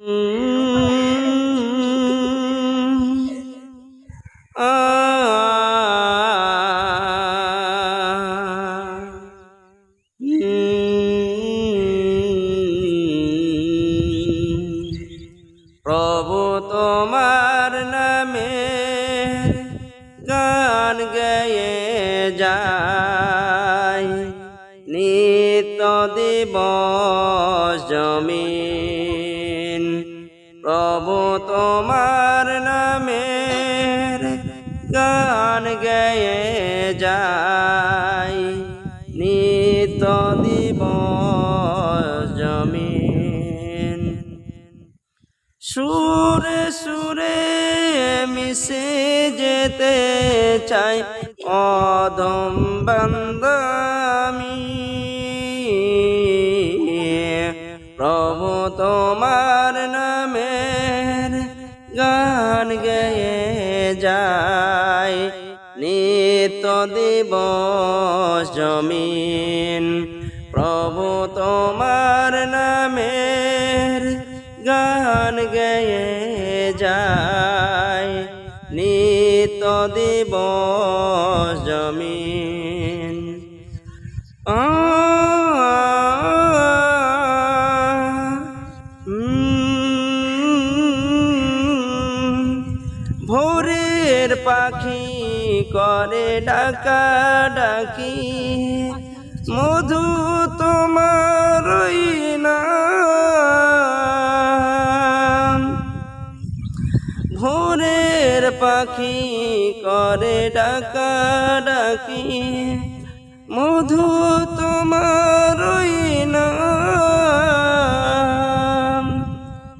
প্রভু তোমার নামে গান গেয়ে যায় নিত্য দিবস জমিন প্রভু তোমার নামে গান গেয়ে যায়। নিত দিবস জমিন। সুরে সুরে মিশে যেতে চাই অদম বান্দামি। প্রভু তোমার গেয়ে যায়। নিত্য দিবস জমিন। প্রভু তোমার নামের গান গেয়ে যায়। নিত্য দিবস জমিন। ভোরের পাখি করে ডাকা ডাকি। মধু তোমার ভোরের পাখি করে ডাকা ডাকি। মধু